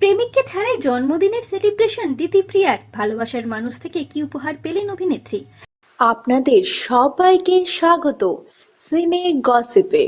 প্রেমিককে ছাড়াই জন্মদিনের সেলিব্রেশন দিতিপ্রিয়ার ভালোবাসার মানুষ থেকে কি উপহার পেলেন অভিনেত্রী? আপনাদের সবাইকে স্বাগত সিনে গসিপে।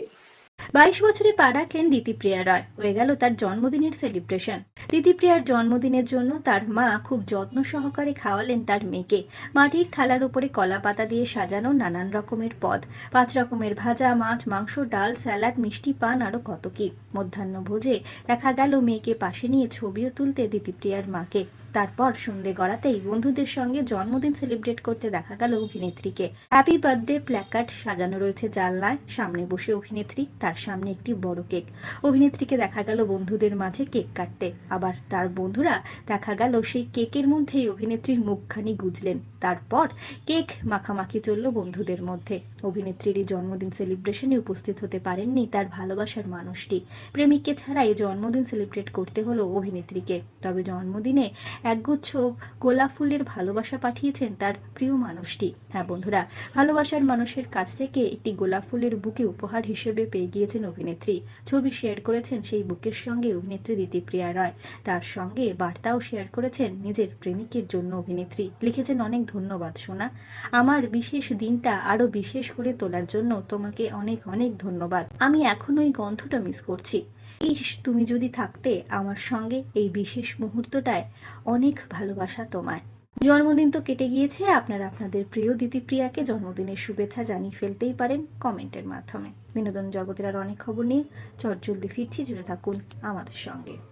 বাইশ বছরে পা রাখলেন দিতিপ্রিয়া রায়। হয়ে গেল তার জন্মদিনের সেলিব্রেশন দিতিপ্রিয়ার জন্মদিনের জন্য তার মা খুব যত্ন সহকারে খাওয়ালেন তার মেয়েকে। মাটির থালার উপরে কলা পাতা দিয়ে সাজানো নানান রকমের পদ। পাঁচ রকমের ভাজা, মাছ, মাংস, ডাল, স্যালাড, মিষ্টি, পান, আরও কত কি। মধ্যাহ্ন ভোজে দেখা গেল মেয়েকে পাশে নিয়ে ছবিও তুলতে দিতিপ্রিয়ার মাকে। তারপর সন্ধে গড়াতেই বন্ধুদের সঙ্গে জন্মদিন সেলিব্রেট করতে দেখা গেল অভিনেত্রীকে। হ্যাপি বার্থডে প্ল্যাকার্ড সাজানো রয়েছে জানলায়। সামনে বসে অভিনেত্রী, তার সামনে একটি বড় কেক। অভিনেত্রীকে দেখা গেল বন্ধুদের মাঝে কেক কাটতে। আবার তার বন্ধুরা দেখা গেল সেই কেকের মধ্যেই অভিনেত্রীর মুখখানি গুজলেন। তারপর কেক মাখামাখি চলল বন্ধুদের মধ্যে। অভিনেত্রীর এই জন্মদিন সেলিব্রেশনে উপস্থিত হতে পারেননি তার ভালোবাসার মানুষটি। প্রেমিককে ছাড়াই জন্মদিন সেলিব্রেট করতে হলো অভিনেত্রীকে। তবে জন্মদিনে একগুচ্ছ গোলাপ ফুলের ভালোবাসা পাঠিয়েছেন তার প্রিয় মানুষটি। হ্যাঁ বন্ধুরা, ভালোবাসার মানুষের কাছ থেকে একটি গোলাপ ফুলের বুকে উপহার হিসেবে পেয়ে গিয়েছেন অভিনেত্রী। ছবি শেয়ার করেছেন সেই বুকের সঙ্গে অভিনেত্রী দিতিপ্রিয়া রায়। তার সঙ্গে বার্তাও শেয়ার করেছেন নিজের প্রেমিকের জন্য অভিনেত্রী। লিখেছেন, অনেক ধন্যবাদ, সোনা। আমার বিশেষ দিনটা আরও বিশেষ করে তোলার জন্য তোমাকে অনেক অনেক ধন্যবাদ। আমি এখন ওই গন্ধটা মিস করছি। ইস, তুমি যদি থাকতে আমার সঙ্গে এই বিশেষ মুহূর্তটায় অনেক ভালোবাসা তোমায়। জন্মদিন তো কেটে গিয়েছে, আপনারা আপনাদের প্রিয় দিতিপ্রিয়াকে জন্মদিনের শুভেচ্ছা জানিয়ে ফেলতেই পারেন কমেন্টের মাধ্যমে। বিনোদন জগতের আর অনেক খবর নিয়ে চটজলদি ফিরছি, জুড়ে থাকুন আমাদের সঙ্গে।